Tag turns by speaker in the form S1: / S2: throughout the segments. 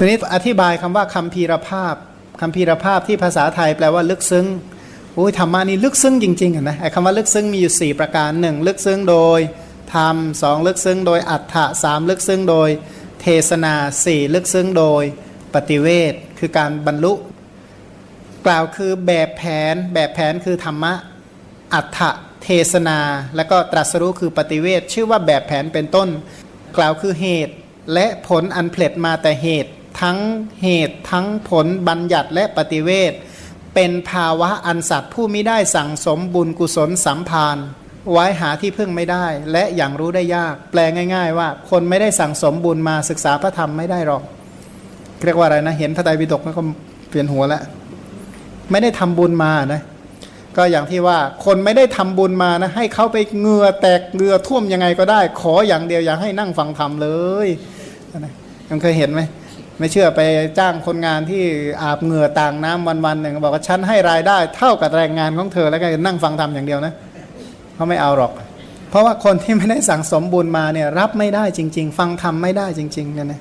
S1: ทีนี้อธิบายคำว่าคำพีรภาพคำพีรภาพที่ภาษาไทยแปลว่าลึกซึ้งโอ้ยธรรมะนี่ลึกซึ้งจริงๆนะไอ้คำว่าลึกซึ้งมีอยู่ 4 ประการหนึ่งลึกซึ้งโดยธรรมสองลึกซึ้งโดยอัฏฐะสามลึกซึ้งโดยเทศนาสี่ลึกซึ้งโดยปฏิเวทคือการบรรลุ กล่าวคือแบบแผนแบบแผนคือธรรมะอัฏฐะเทศนา และก็ตรัสรู้คือปฏิเวทชื่อว่าแบบแผนเป็นต้น กล่าวคือเหตุ และผลอันเพลิดมาแต่เหตุ ทั้งเหตุทั้งผลบัญญัติและปฏิเวทเป็นภาวะอันสัตว์ผู้ไม่ได้สั่งสมบุญกุศลสัมพานไว้หาที่พึ่งไม่ได้ และอย่างรู้ได้ยาก แปลง่าย ๆ ว่า คนไม่ได้สั่งสมบุญมาศึกษาพระธรรมไม่ได้หรอกเรียกว่าอะไรนะ เห็นพระไตรปิฎกแล้วก็เปลี่ยนหัวแล้วไม่ได้ทำบุญมานะก็อย่างที่ว่าคนไม่ได้ทำบุญมานะ ให้เขาไปเงือแตกเงือท่วมยังไงก็ได้ ขออย่างเดียวอย่าให้นั่งฟังธรรมเลยนะยังเคยเห็นไหม ไม่เชื่อไปจ้างคนงานที่อาบเหงื่อต่างน้ำวันๆหนึ่งบอกว่าฉันให้รายได้เท่ากับแรงงานของเธอแล้วก็นั่งฟังธรรมอย่างเดียวนะเขาไม่เอาหรอก เพราะว่าคนที่ไม่ได้สั่งสมบุญมาเนี่ยรับไม่ได้จริง ๆ ฟังธรรมไม่ได้จริงๆเนี่ยนะ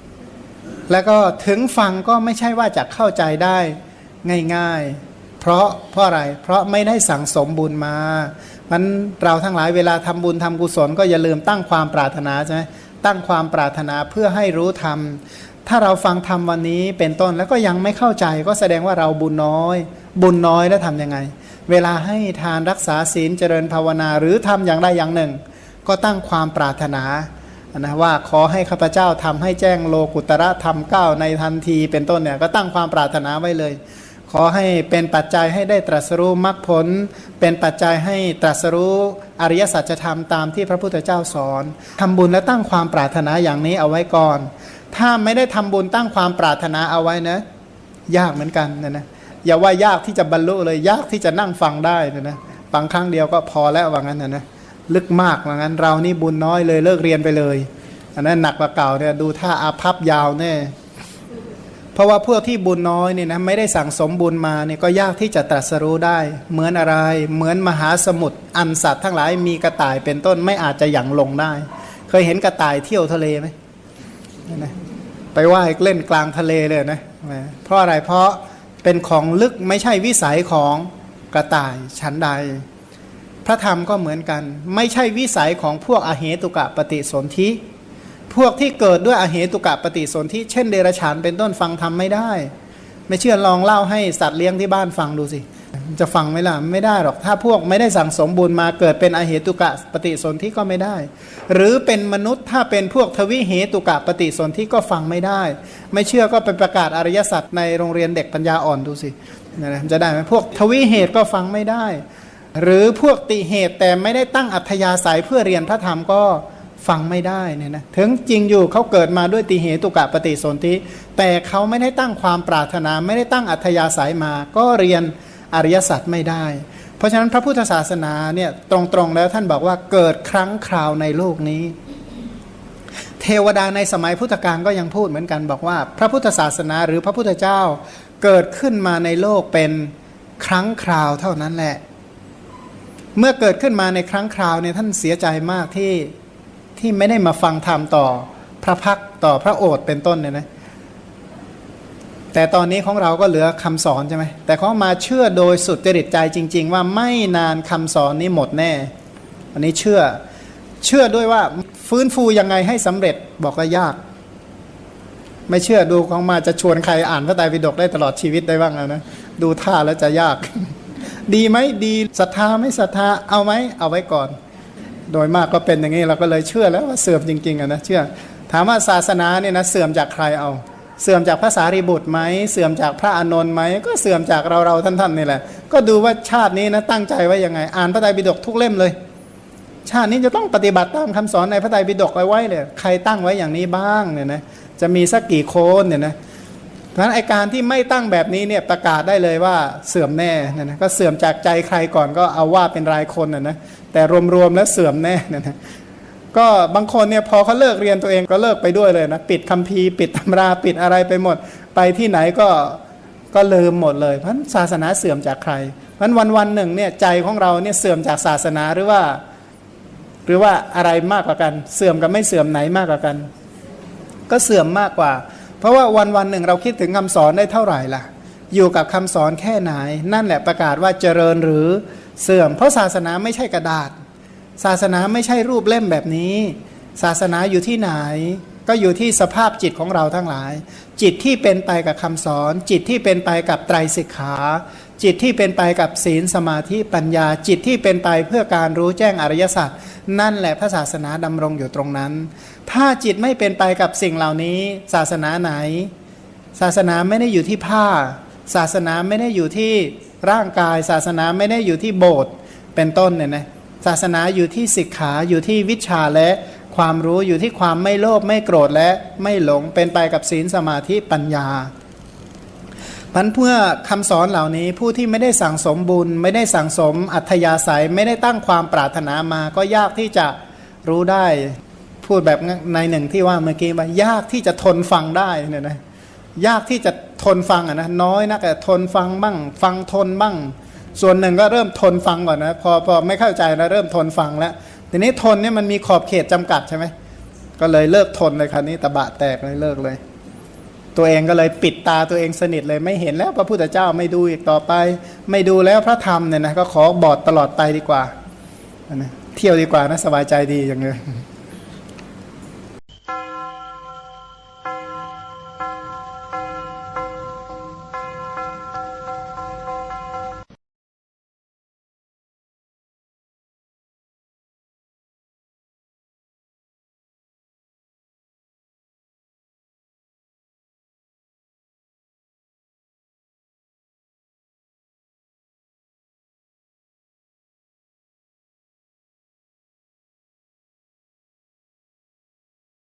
S1: แล้วก็ถึงฟังก็ไม่ใช่ว่าจะเข้าใจได้ง่ายๆ เพราะเพราะอะไร เพราะไม่ได้สั่งสมบุญมามันเราทั้งหลายเวลาทำบุญทำกุศลก็อย่าลืมตั้งความปรารถนาใช่ไหมตั้งความปรารถนาเพื่อให้รู้ธรรม ถ้าเราฟังธรรมวันนี้เป็นต้นแล้วก็ยังไม่เข้าใจก็แสดงว่าเราบุญน้อย บุญน้อยแล้วทำยังไง เวลาให้ทานรักษาศีลเจริญภาวนาหรือทำอย่างใดอย่างหนึ่ง ก็ตั้งความปรารถนานะว่าขอให้ข้าพเจ้าทำให้แจ้งโลกุตระธรรมเก้าในทันทีเป็นต้นเนี่ยก็ตั้งความปรารถนาไว้เลย ขอให้เป็นปัจจัยให้ได้ตรัสรู้มรรคผล เป็นปัจจัยให้ตรัสรู้อริยสัจธรรมตามที่พระพุทธเจ้าสอนทำบุญและตั้งความปรารถนาอย่างนี้เอาไว้ก่อน ถ้าไม่ได้ทำบุญตั้งความปรารถนาเอาไว้นะ ยากเหมือนกันนะนะอย่าว่ายากที่จะบรรลุเลยยากที่จะนั่งฟังได้นะนะฟังครั้งเดียวก็พอแล้วว่างั้นนะนะลึกมากว่างั้นเรานี่บุญน้อยเลยเลิกเรียนไปเลยอันนั้นหนักกว่าเก่าเนี่ยดูท่าอาภัพยาวแน่ เพราะว่าพวกที่บุญน้อยเนี่ยนะไม่ได้สั่งสมบุญมาเนี่ยก็ยากที่จะตรัสรู้ได้ เหมือนอะไร เหมือนมหาสมุทรอันสัตว์ทั้งหลายมีกระต่ายเป็นต้นไม่อาจจะหยั่งลงได้ เคยเห็นกระต่ายเที่ยวทะเลไหมนั่นนะไปว่ายเล่นกลางทะเลเลยนะเพราะอะไรเพราะเป็นของลึกไม่ใช่วิสัยของกระต่ายชั้นใด พระธรรมก็เหมือนกัน ไม่ใช่วิสัยของพวกอเหตุกะปฏิสนธิ พวกที่เกิดด้วยอเหตุกะปฏิสนธิเช่นเดรัจฉานเป็นต้นฟังธรรมไม่ได้ ไม่เชื่อลองเล่าให้สัตว์เลี้ยงที่บ้านฟังดูสิจะฟังไหมล่ะไม่ได้หรอกถ้าพวกไม่ได้สั่งสมบุญมาเกิดเป็นอเหตุกะปฏิสนธิก็ไม่ได้ หรือเป็นมนุษย์ถ้าเป็นพวกทวิเหตุกะปฏิสนธิก็ฟังไม่ได้ ไม่เชื่อก็ไปประกาศอริยสัจในโรงเรียนเด็กปัญญาอ่อนดูสินะจะได้ไหมพวกทวิเหตุก็ฟังไม่ได้ หรือพวกติเหตุแต่ไม่ได้ตั้งอัธยาศัยเพื่อเรียนพระธรรมก็ ฟังไม่ได้เนี่ยนะถึงจริงอยู่เขาเกิดมาด้วยติเหตุกะปฏิสนธิแต่เขาไม่ได้ตั้งความปรารถนาไม่ได้ตั้งอัธยาศัยมา ก็เรียนอริยสัจไม่ได้ เพราะฉะนั้นพระพุทธศาสนาเนี่ยตรงๆแล้วท่านบอกว่าเกิดครั้งคราวในโลกนี้ เทวดาในสมัยพุทธกาลก็ยังพูดเหมือนกันบอกว่า พระพุทธศาสนาหรือพระพุทธเจ้าเกิดขึ้นมาในโลกเป็นครั้งคราวเท่านั้นแหละ เมื่อเกิดขึ้นมาในครั้งคราวเนี่ยท่านเสียใจมากที่ ที่ไม่ได้มาฟังธรรมต่อพระพักต่อพระโอษฐ์เป็นต้นเนี่ยนะแต่ตอนนี้ของเราก็เหลือคำสอนใช่ไหมแต่เขามาเชื่อโดยสุดจริตใจจริง ๆ ว่าไม่นานคำสอนนี้หมดแน่อันนี้เชื่อเชื่อด้วยว่าฟื้นฟูยังไงให้สำเร็จบอกว่ายาก ไม่เชื่อดูของมาจะชวนใครอ่านพระไตรปิฎกได้ตลอดชีวิตได้บ้างนะดูท่าแล้วจะยาก ดีไหมดีศรัทธาไม่ศรัทธาเอาไหมเอาไว้ก่อน โดยมากก็เป็นอย่างนี้เราก็เลยเชื่อแล้วว่าเสื่อมจริงๆอะนะเชื่อ ถามว่าศาสนาเนี่ยนะเสื่อมจากใครเอา เสื่อมจากพระสารีบุตรไหมเสื่อมจากพระอานนท์ไหมก็เสื่อมจากเราเราท่านๆนี่แหละ ก็ดูว่าชาตินี้นะตั้งใจไว้ยังไง อ่านพระไตรปิฎกทุกเล่มเลย ชาตินี้จะต้องปฏิบัติตามคำสอนในพระไตรปิฎกไว้ไว้เลยใครตั้งไว้อย่างนี้บ้างเนี่ยนะจะมีสักกี่คนเนี่ยนะเพราะนั้นไอการที่ไม่ตั้งแบบนี้เนี่ยประกาศได้เลยว่าเสื่อมแน่นะนะก็เสื่อมจากใจใครก่อนก็เอาว่าเป็นรายคนนะนะแต่รวมๆแล้วเสื่อมแน่นะนะก็บางคนเนี่ยพอเขาเลิกเรียนตัวเองก็เลิกไปด้วยเลยนะปิดคัมภีร์ปิดตำราปิดอะไรไปหมด ไปที่ไหนก็ก็ลืมหมดเลยเพราะศาสนาเสื่อมจากใครเพราะวันวันหนึ่งเนี่ยใจของเราเนี่ยเสื่อมจากศาสนาหรือว่า หรือว่าอะไรมากกว่ากัน เสื่อมกับไม่เสื่อมไหนมากกว่ากัน ก็เสื่อมมากกว่า เพราะว่าวันวันหนึ่งเราคิดถึงคำสอนได้เท่าไหร่ล่ะ อยู่กับคำสอนแค่ไหน นั่นแหละประกาศว่าเจริญหรือเสื่อม เพราะศาสนาไม่ใช่กระดาษ ศาสนาไม่ใช่รูปเล่มแบบนี้ ศาสนาอยู่ที่ไหน ก็อยู่ที่สภาพจิตของเราทั้งหลาย จิตที่เป็นไปกับคำสอน จิตที่เป็นไปกับไตรสิกขา จิตที่เป็นไปกับศีลสมาธิปัญญาจิตที่เป็นไปเพื่อการรู้แจ้งอริยสัจนั่นแหละพระศาสนาดำรงอยู่ตรงนั้น ถ้าจิตไม่เป็นไปกับสิ่งเหล่านี้ศาสนาไหน ศาสนาไม่ได้อยู่ที่ผ้า ศาสนาไม่ได้อยู่ที่ร่างกาย ศาสนาไม่ได้อยู่ที่โบสถ์เป็นต้นเนี่ยนะศาสนาอยู่ที่ศิกขาอยู่ที่วิชาและความรู้อยู่ที่ความไม่โลภไม่โกรธและไม่หลงเป็นไปกับศีลสมาธิปัญญา พันเพื่อคำสอนเหล่านี้ผู้ที่ไม่ได้สั่งสมบุญ ไม่ได้สั่งสมอัธยาศัยไม่ได้ตั้งความปรารถนามา ก็ยากที่จะรู้ได้พูดแบบในหนึ่งที่ว่าเมื่อกี้ว่ายากที่จะทนฟังได้เนี่ยนะยากที่จะทนฟังอะนะน้อยนักแต่ทนฟังบ้าง ฟังทนบ้าง ส่วนหนึ่งก็เริ่มทนฟังก่อนนะพอพอไม่เข้าใจนะเริ่มทนฟังแล้วทีนี้ทนเนี่ยมันมีขอบเขตจำกัดใช่ไหมก็เลยเลิกทนเลยคราวนี้ตะบะแตกเลยเลิกเลย ตัวเองก็เลยปิดตาตัวเองสนิทเลยไม่เห็นแล้วพระพุทธเจ้าไม่ดูอีกต่อไป ไม่ดูแล้วพระธรรมเนี่ยนะก็ขอบอดตลอดไปดีกว่านะเที่ยวดีกว่านะสบายใจดีอย่างเงี้ย